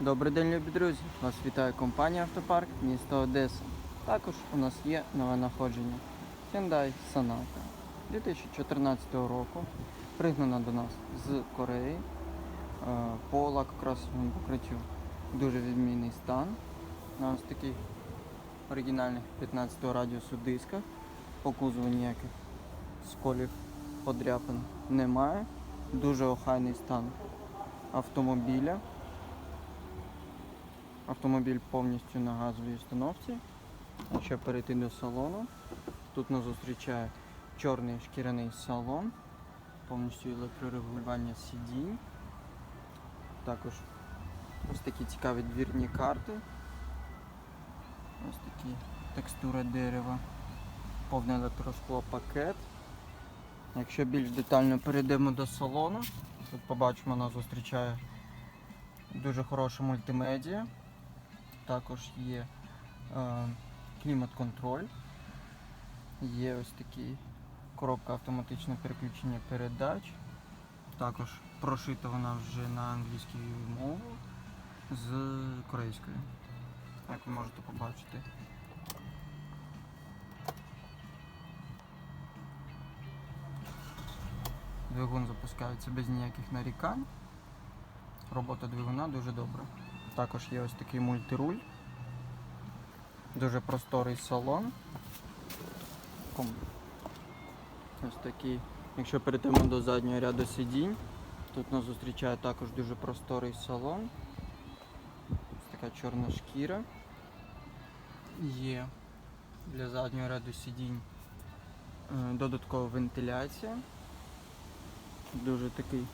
Добрий день, любі друзі! Вас вітає компанія Автопарк місто Одеса. Також у нас є нове находження Hyundai Sonata 2014 року. Пригнана до нас з Кореї е, по лакокрасовому покриттю. Дуже відмінний стан. На ось таких оригінальних 15 радіусу дисках. По кузову ніяких сколів подряпин немає. Дуже охайний стан автомобіля. Автомобіль повністю на газовій установці. Якщо перейти до салону, тут нас зустрічає чорний шкіряний салон, повністю електрорегулювання сидінь. Також ось такі цікаві двірні карти. Ось такі текстура дерева, повне електроскло пакет. Якщо більш детально перейдемо до салону, тут побачимо, нас зустрічає дуже хороша мультимедіа. Також є е, клімат-контроль. Є ось такий коробка автоматичного переключення передач. Також прошита вона вже на англійській мову з корейською. Як ви можете побачити. Двигун запускається без ніяких нарікань. Робота двигуна дуже добра. Також є ось такий мультируль. Дуже просторий салон. Ось такий. Якщо перейдемо до заднього ряду сидінь, тут нас зустрічає також дуже просторий салон. Ось така чорна шкіра. Є для заднього ряду сидінь е, додаткова вентиляція. Дуже такий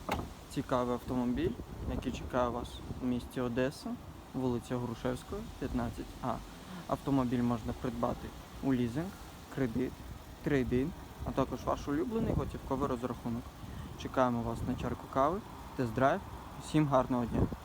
цікавий автомобіль, який чекає вас у місті Одеса, вулиця Грушевської, 15А. Автомобіль можна придбати у лізинг, кредит, трейдин, а також ваш улюблений готівковий розрахунок. Чекаємо вас на чарку кави, тест-драйв. Всім гарного дня!